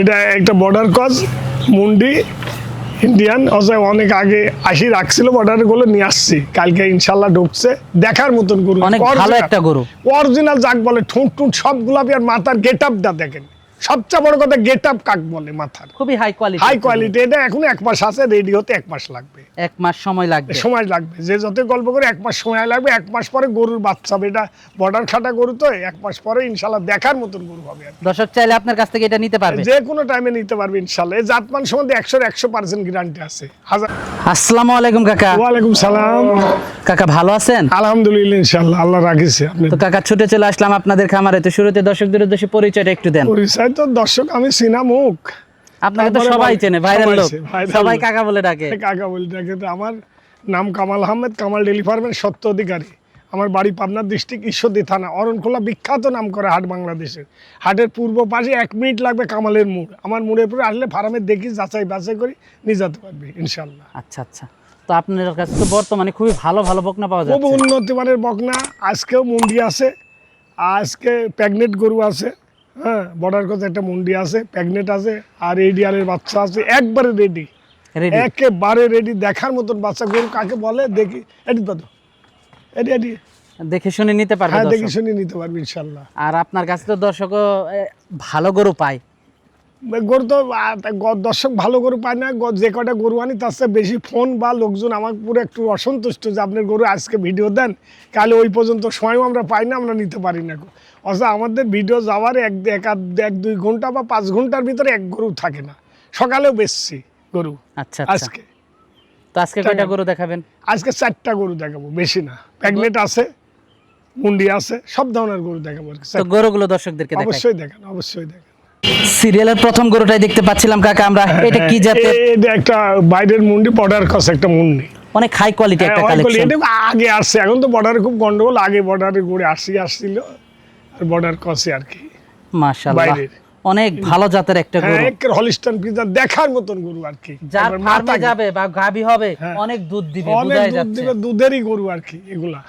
এটা একটা বর্ডার কজ মুন্ডি ইন্ডিয়ান অজয় অনেক আগে আসি রাখছিল বর্ডারগুলো নিয়ে আসছি। কালকে ইনশাল্লাহ ঢুকছে। দেখার মতন গরু। অনেক ভালো একটা গরু। অরিজিনাল যাক বলে ঠোঁট টুট সব গোলাপি আর মাথার গেট আপটা দেখেন। সবচেয়ে বড় কথা গেট আপ কাক বলে মাথার। খুবই হাই কোয়ালিটি হাই কোয়ালিটি এটা এখন এক মাস আছে রেডি হতে এক মাস লাগবে। এক মাস সময় লাগবে। সময় লাগবে। যে যত গল্প করে এক মাস সময় লাগবে এক মাস পরে গরুর বাচ্চা হবে। এটা বর্ডার খাটা গরু তো এক মাস পরে ইনশাল্লাহ দেখার মতন গরু হবে দর্শক চাইলে আপনার কাছ থেকে এটা নিতে পারবে। যে কোনো টাইমে নিতে পারবে ইনশাল্লাহ। এই জাতমান সম্বন্ধে একশো একশো পার্সেন্ট গ্যারান্টি আছে। হাজার আসসালামু আলাইকুম কাকা। ওয়ালাইকুম সালাম। কাকা ভালো আছেন? আলহামদুলিল্লাহ ইনশাল্লাহ আল্লাহ রাখিছে। আপনি তো কাকা ছুটে চলে আসলাম আপনাদের খামারে। তো শুরুতে দর্শকদের উদ্দেশ্যে পরিচয়টা একটু দেন। পরিচয় তো দর্শক আমি সিনা মুখ। আপনাকে তো সবাই চেনে ভাইরাল লোক। সবাই কাকা বলে ডাকে। কাকা বলি থাকে তো আমার নাম কামাল আহমেদ কামাল ডেলি ফার্মের সত্য অধিকারী। আমার বাড়ি পাবনা ডিস্ট্রিক্ট ঈশ্বরদী থানা অরণখোলা বিখ্যাত নাম করে হাট বাংলাদেশের। হাটের পূর্ব পাশে এক মিনিট লাগবে কামালের মোড়। আমার মোড়ের পরে আসলে ফার্মে দেখি যাচাই বাছাই করি নিয়ে যেতে পারবি ইনশাল্লাহ আচ্ছা আচ্ছা। তো আপনার কাছে তো বর্তমানে খুবই ভালো ভালো বকনা পাওয়া খুব যাচ্ছে। উন্নত মানের বকনা। আজকেও মুন্ডি আছে। আজকে প্যাগনেট গরু আছে। হ্যাঁ বর্ডার কথা একটা মুন্ডি আছে প্যাগনেট আছে আর এডিয়ারের বাচ্চা আছে একবারে রেডি একেবারে রেডি দেখার মতন বাচ্চা গরু কাকে বলে দেখি। এটি দাদু এটি এটি দেখে শুনে নিতে পারবে হ্যাঁ দেখি। শুনে নিতে পারবি ইনশাল্লাহ। আর আপনার কাছে তো দর্শকও ভালো গরু পায়। গরু তো দর্শক ভালো গরু পায় না যে কটা গরু আনি তার চেয়ে বেশি ফোন বা লোকজন আমার পুরো একটু অসন্তুষ্ট যে আপনার গরু আজকে ভিডিও দেন কালে ওই পর্যন্ত সময়ও আমরা পাই না আমরা নিতে পারি না অথচ আমাদের ভিডিও যাওয়ার এক এক দুই ঘণ্টা বা পাঁচ ঘণ্টার ভিতরে এক গরু থাকে না। সকালেও বেশি গরু আচ্ছা আচ্ছা। আজকে। তো আজকে কয়টা গরু দেখাবেন? আজকে চারটা গরু দেখাবো বেশি না। প্যাগনেট আছে মুন্ডি আছে সব ধরনের গরু দেখাবো। তো গরুগুলো দর্শকদেরকে অবশ্যই দেখেন অবশ্যই দেখেন। সিরিয়ালের প্রথম গরুটাই দেখতে পাচ্ছিলাম কাকা। আমরা এটা কি জাতের? এটা একটা বাইরের মুন্ডি বর্ডার কস একটা মুন্ডি। অনেক হাই কোয়ালিটি একটা হ্যাঁ, ওই বলি, কালেকশন আগে আসছে এখন তো বর্ডারে খুব গন্ডগোল আগে বর্ডারে ঘুরে আসি আসছিল আর বর্ডার কসে আর কি। মাশাআল্লাহ অনেক ভালো জাতের একটা হ্যাঁ গরু। একের হলিস্টান পিজা দেখার মতন গরু আর কি। যার ফার্মে যাবে বা গাবি হবে হ্যাঁ। অনেক দুধ দিবে অনেক দুধ যাচ্ছে। দিবে দুধেরই গরু আর কি এগুলা।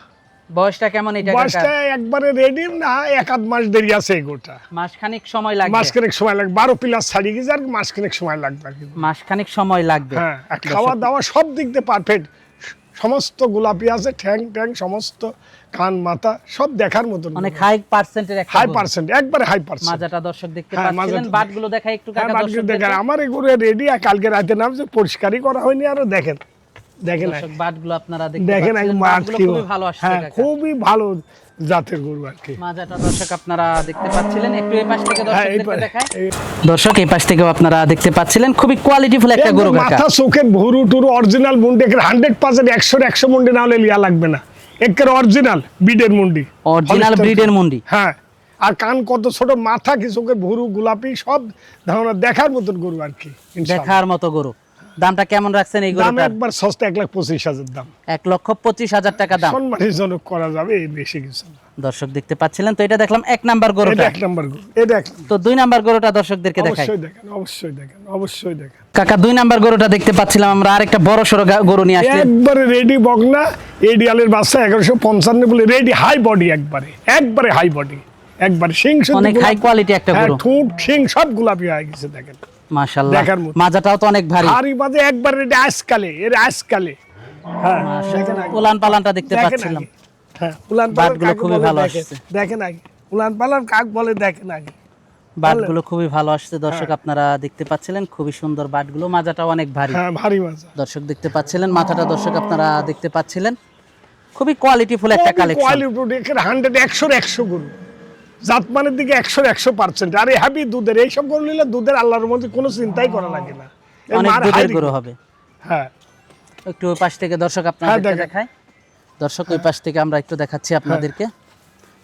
বয়সটা কেমন এটা বয়সটা একবারে রেডি না এক আধ মাস দেরি আছে এই গোটা। মাসখানিক সময় লাগবে? মাসখানেক সময় লাগবে বারো ছাড়িয়ে গেছে আর মাসখানেক সময় লাগবে আর মাসখানিক সময় লাগবে। হ্যাঁ খাওয়া দাওয়া সব দিক দিয়ে পারফেক্ট সমস্ত গোলাপি আছে ঠ্যাং ট্যাং সমস্ত কান মাথা সব দেখার মতন। অনেক হাই পার্সেন্টের একটা হাই পার্সেন্ট একবারে হাই পার্সেন্ট মাজাটা দর্শক দেখতে হ্যাঁ, পাচ্ছিলেন মাজাটা বাটগুলো দেখাই একটু কাকা দর্শক দেখেন। আমার এগুলো রেডি আর কালকে রাতে নামছে পরিষ্কারই করা হয়নি আরও দেখেন। দেখেন বাটগুলো আপনারা দেখেন খুবই ভালো আসছে হ্যাঁ খুবই ভালো জাতের গরু আর কি। মাজাটা দর্শক আপনারা দেখতে পাচ্ছিলেন। একটু এই পাশ থেকে হ্যাঁ দর্শকদেরকে দর্শক এই পাশ থেকেও আপনারা দেখতে পাচ্ছিলেন। খুবই কোয়ালিটিফুল একটা গরু কাকা। মাথা চোখের ভুরু টুরু অরিজিনাল মুন্ডি হান্ড্রেড পার্সেন্ট একশোর একশো মুন্ডি না হলে লিয়া লাগবে না। একের অরিজিনাল বিডের মুন্ডি। অরিজিনাল ব্রিডের মুন্ডি। হ্যাঁ আর কান কত ছোট মাথা কি চোখের ভুরু গোলাপি সব ধারণা দেখার মতন গরু আর কি দেখার মতো গরু। দামটা কেমন রাখছেন এই দাম একবার সস্তা এক লাখ পঁচিশ হাজার দাম। এক লক্ষ পঁচিশ হাজার টাকা দাম। সম্মানজনক করা যাবে এর বেশি কিছু না। দর্শক দেখতে পাচ্ছিলেন তো এটা দেখলাম এক নাম্বার গরুটা। এটা এক নম্বর গরু এটা এক তো দুই নাম্বার গরুটা দর্শকদেরকে দেখাই। অবশ্যই দেখেন অবশ্যই দেখেন অবশ্যই দেখেন। কাকা দুই নাম্বার গরুটা দেখতে পাচ্ছিলাম আমরা আরেকটা বড় সড়ো গরু নিয়ে আসলেন। একবারে রেডি বকনা এডিয়ালের বাচ্চা এগারোশো পঞ্চান্ন বলে রেডি হাই বডি একবারে একবারে হাই বডি একবারে সিং অনেক হাই কোয়ালিটি একটা হ্যাঁ, গরু। ঠোঁট সিং সব গোলাপি হয়ে গেছে দেখেন। মাশাআল্লাহ। মাজাটাও তো অনেক ভারী। হাড়ি বাজে একবার রেডি আজকালে এর আজকালে হ্যাঁ উলান পালানটা দেখতে পাচ্ছিলাম। হ্যাঁ উলান পালান খুবই ভালো। আসছে। দেখেন আগে। উলান পালান কাক বলে দেখেন আগে। বাটগুলো খুবই ভালো আসছে। দর্শক আপনারা দেখতে পাচ্ছিলেন খুবই সুন্দর বাটগুলো মাজাটাও অনেক ভারী। হ্যাঁ ভারী মাজা দর্শক দেখতে পাচ্ছিলেন মাথাটা দর্শক আপনারা দেখতে পাচ্ছিলেন। খুবই কোয়ালিটিফুল একটা কালেকশন কোয়ালিটি হান্ড্রেড একশোর একশো গরু। জাতমানের দিকে একশোর একশো পার্সেন্ট আর হ্যাপি দুধের এইসব গরু নিলে দুধের আল্লাহর মধ্যে কোনো চিন্তাই করা লাগে না। গরু হবে। হ্যাঁ। একটু ওই পাশ থেকে দর্শক হ্যাঁ, দেখায় দর্শক ওই পাশ থেকে আমরা একটু দেখাচ্ছি আপনাদেরকে।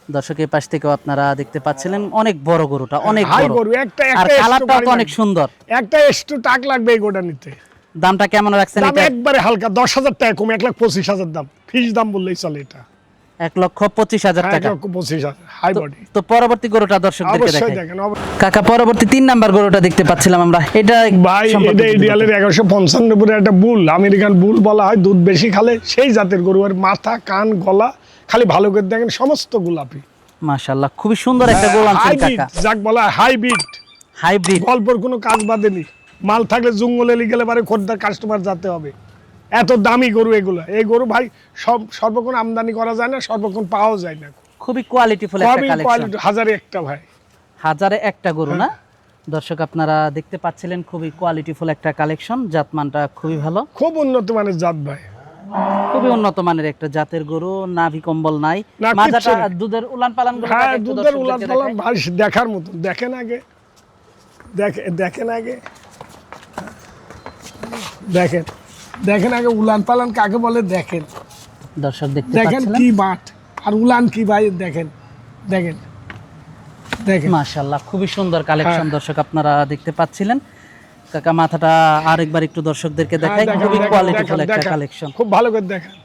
দর্শক এই পাশ থেকেও আপনারা দেখতে পাচ্ছিলেন অনেক বড় গরুটা অনেক বড়। গরু একটা আর কালারটাও তো অনেক সুন্দর। একটা একটু টাক লাগবে এই গোটা নিতে। দামটা কেমন রাখছেন এটা? একবারে হালকা দশ হাজার টাকা কম এক লাখ পঁচিশ হাজার দাম। ফিস দাম বললেই চলে এটা। এক লক্ষ পঁচিশ হাজার হ্যাঁ, টাকা। লক্ষ পঁচিশ হাই তো- বডি তো পরবর্তী গরুটা দর্শকদেরকে দেখেন কাকা পরবর্তী তিন নাম্বার গরুটা দেখতে পাচ্ছিলাম আমরা। এটা ভাই এটা ইডিয়ালের এগারোশো একটা বুল আমেরিকান বুল বলা হয় দুধ বেশি খালে সেই জাতের গরু আর মাথা কান গলা খালি ভালো করে দেখেন সমস্ত গোলাপি। মাশাআল্লাহ খুবই সুন্দর একটা গরু আনছেন কাকা। যাক বলা হাইব্রিড হাইব্রিড গল্পর কোনো কাজ বাদেনি। মাল থাকলে জঙ্গলে গেলে পারে খদ্দার কাস্টমার যেতে হবে। এত দামি গরু এগুলো। এই গরু ভাই সব সর্বক্ষণ আমদানি করা যায় না সর্বক্ষণ পাওয়াও যায় না। খুবই কোয়ালিটিফুল একটা কালেকশন কোয়ালিটি হাজারে একটা ভাই। হাজারে একটা গরু হ্যাঁ। না দর্শক আপনারা দেখতে পাচ্ছিলেন খুবই কোয়ালিটিফুল একটা কালেকশন জাতমানটা খুবই ভালো। খুব উন্নত মানের জাত ভাই। খুবই উন্নত মানের একটা জাতের গরু নাভি কম্বল নাই। মাজাটা দুধের উলান পালানগুলো হ্যাঁ দুধের উলান পালান ভাই দেখার মতন। দেখেন আগে। দেখে দেখেন আগে। দেখেন। দেখেন আগে উলান পালান কাকে বলে? দেখেন। দর্শক দেখতে দেখেন কি মাঠ। আর উলান কি ভাই? দেখেন। দেখেন। দেখেন। মাশাআল্লাহ খুবই সুন্দর কালেকশন হ্যাঁ। দর্শক আপনারা দেখতে পাচ্ছিলেন। কাকা মাথাটা আরেকবার একটু দর্শকদেরকে হ্যাঁ, দেখাই। খুবই কোয়ালিটিফুল একটা কালেকশন। খুব ভালো করে দেখেন।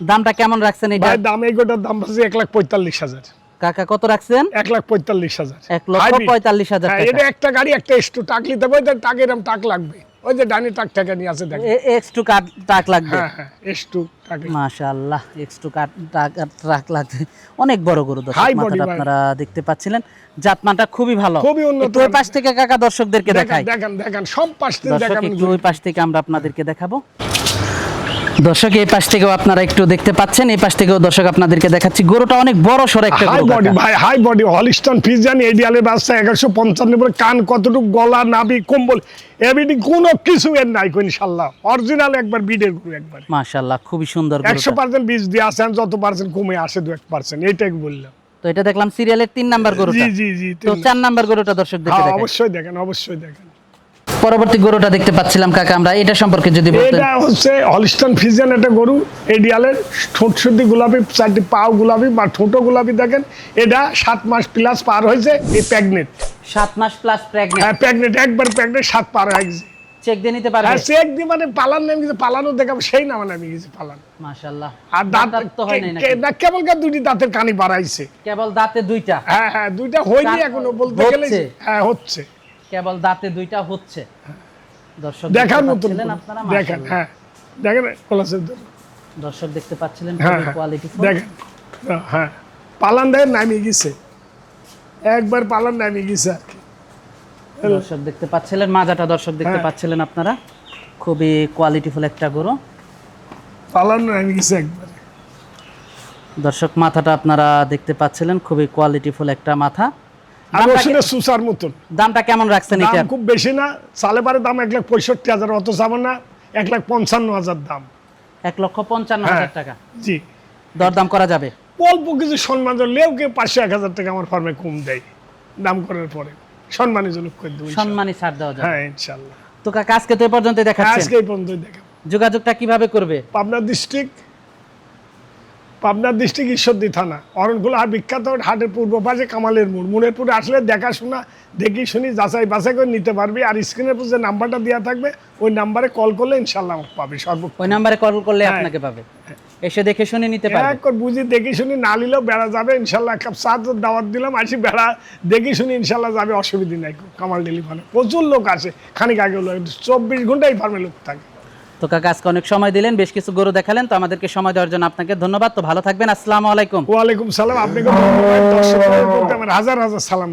দামটা কেমন রাখছেন এটা? ভাই দাম এই গোটার দাম পাচ্ছে এক লাখ পঁয়তাল্লিশ হাজার। কাকা কত রাখছেন? এক লাখ পঁয়তাল্লিশ হাজার। এক লক্ষ। পঁয়তাল্লিশ হাজার হ্যাঁ, এটা একটা গাড়ি একটা একটু টাক নিতে ওই টাক এরম টাক লাগবে। ওই যে ডানি টাক টাকা নিয়ে আছে দেখেন। এক্স টু কাট টাক লাগবে। হ্যাঁ হ্যাঁ টু টাক। মাশাআল্লাহ এক্স টু কাট টাক টাক লাগবে। অনেক বড় গরু দর্শক মাথাটা আপনারা দেখতে পাচ্ছিলেন। জাতমানটা খুবই ভালো। খুবই উন্নত। ওই পাশ থেকে কাকা দর্শকদেরকে দেখাই। দেখেন দেখেন সব পাশ থেকে ওই পাশ থেকে আমরা আপনাদেরকে দেখাবো। দর্শক এই পাশ থেকেও আপনারা একটু দেখতে পাচ্ছেন এই পাশ থেকেও দর্শক আপনাদেরকে দেখাচ্ছি। গরুটা অনেক বড় সর একটা হাই বডি ভাই হাই বডি হলিস্টন ফিজিয়ান এডিয়ালের বাচ্চা এগারোশো পঞ্চান্ন করে কান কতটুকু গলা কম্বল এবিডি কোনো কিছু এর নাই ইনশাল্লাহ অরিজিনাল একবার বিডের গরু একবার। মাশাআল্লাহ খুবই সুন্দর একশো পার্সেন্ট বীজ দিয়ে আসেন যত পার্সেন্ট কমে আসে দু এক পার্সেন্ট এইটাই বললাম। তো এটা দেখলাম সিরিয়ালের তিন নাম্বার জি গরুটা। জি জি তো চার নাম্বার গরুটা দর্শকদেরকে হ্যাঁ দেখাই। অবশ্যই দেখেন অবশ্যই দেখেন। পরবর্তী গরুটা দেখতে পাচ্ছিলাম কাকা আমরা। এটা সম্পর্কে যদি বলতেন। এটা হচ্ছে হলিস্টন ফিজিয়ান একটা গরু এডিয়ালের। ঠোঁট শুদ্ধি গোলাপি চারটি পাও গোলাপি বা ঠোঁটো গোলাপি দেখেন। এটা সাত মাস প্লাস পার হয়েছে এই প্রেগনেন্ট সাত মাস প্লাস প্রেগনেন্ট হ্যাঁ প্রেগনেন্ট একবার প্রেগনেন্ট সাত পার হয়ে গেছে। চেক দিয়ে নিতে পারবে? হ্যাঁ চেক দিয়ে মানে পালান নামে গেছে পালানো দেখাবো সেই নামে নামে গেছে পালান মাশাআল্লাহ। আর দাঁত তো হয় নাই কে- না কেবল কার দুটি দাঁতের কানি বাড়াইছে। কেবল দাঁতে দুইটা? হ্যাঁ হ্যাঁ দুইটা হয়নি এখনও বলতে গেলে। হ্যাঁ হচ্ছে। কেবল দাঁতে দুইটা হচ্ছে। দর্শক দেখার পাচ্ছিলেন আপনারা? দেখেন হ্যাঁ। দেখেন কলাসের দর্শক দেখতে পাচ্ছিলেন হ্যাঁ খুবই হ্যাঁ। কোয়ালিটি দেখেন হ্যাঁ। পালান দেখেন নামিয়ে গেছে। একবার পালান নামিয়ে গেছে আর কি। দর্শক দেখতে পাচ্ছিলেন মাজাটা দর্শক দেখতে হ্যাঁ। পাচ্ছিলেন আপনারা? খুবই কোয়ালিটিফুল একটা গরু। পালান নামিয়ে গেছে একবার। দর্শক মাথাটা আপনারা দেখতে পাচ্ছিলেন খুবই কোয়ালিটিফুল একটা মাথা। আর দামটা ওষুধের সুসার মতন। দামটা কেমন রাখছেন এটা? খুব বেশি না সালে বারে দাম এক লাখ পঁয়ষট্টি হাজার অত যাব না এক লাখ পঞ্চান্ন হাজার দাম। এক লক্ষ পঞ্চান্ন হ্যাঁ। হাজার টাকা। জি। দরদাম করা যাবে? অল্প কিছু সম্মান লেও কে পাঁচশো এক হাজার টাকা আমার ফার্মে কম দেয় দাম করার পরে। সম্মানের জন্য করে দেবো। সম্মানী ছাড় দেওয়া যাবে। হ্যাঁ ইনশাল্লাহ। তো কাকা আজকে তো এ পর্যন্ত দেখাচ্ছেন। আজকে এই পর্যন্ত দেখাবো। যোগাযোগটা কীভাবে করবে? পাবনা ডিস্ট্রিক্ট পাবনা ডিস্ট্রিক্ট ঈশ্বরদী থানা। অরণকুলা বিখ্যাত হাটের পূর্ব পাশে কামালের মোড়। মোড়ের পুরে আসলে দেখাশোনা দেখি শুনি যাচাই বাছাই করে নিতে পারবি। আর স্ক্রিনের উপর যে নাম্বারটা দেওয়া থাকবে ওই নাম্বারে কল করলে ইনশাল্লাহ পাবে সর্বোচ্চ ওই নাম্বারে কল করলে হ্যাঁ। আপনাকে পাবে। এসে দেখে শুনে নিতে পারবে। এক বুঝি দেখি শুনি না নিলেও বেড়া যাবে ইনশাল্লাহ কাপ চা তো দাওয়াত দিলাম আসি বেড়া দেখি শুনি ইনশাল্লাহ যাবে অসুবিধা নাই কামাল ডেলি ফার্মে প্রচুর লোক আসে খানিক আগে লোক চব্বিশ ঘন্টাই ফার্মে লোক থাকে। তো কাকা, আজকে অনেক সময় দিলেন, বেশ কিছু গরু দেখালেন, তো আমাদেরকে সময় দেওয়ার জন্য আপনাকে ধন্যবাদ। তো ভালো থাকবেন, আসসালামু আলাইকুম। ওয়ালাইকুম সালাম আপনাকে হাজার হাজার সালাম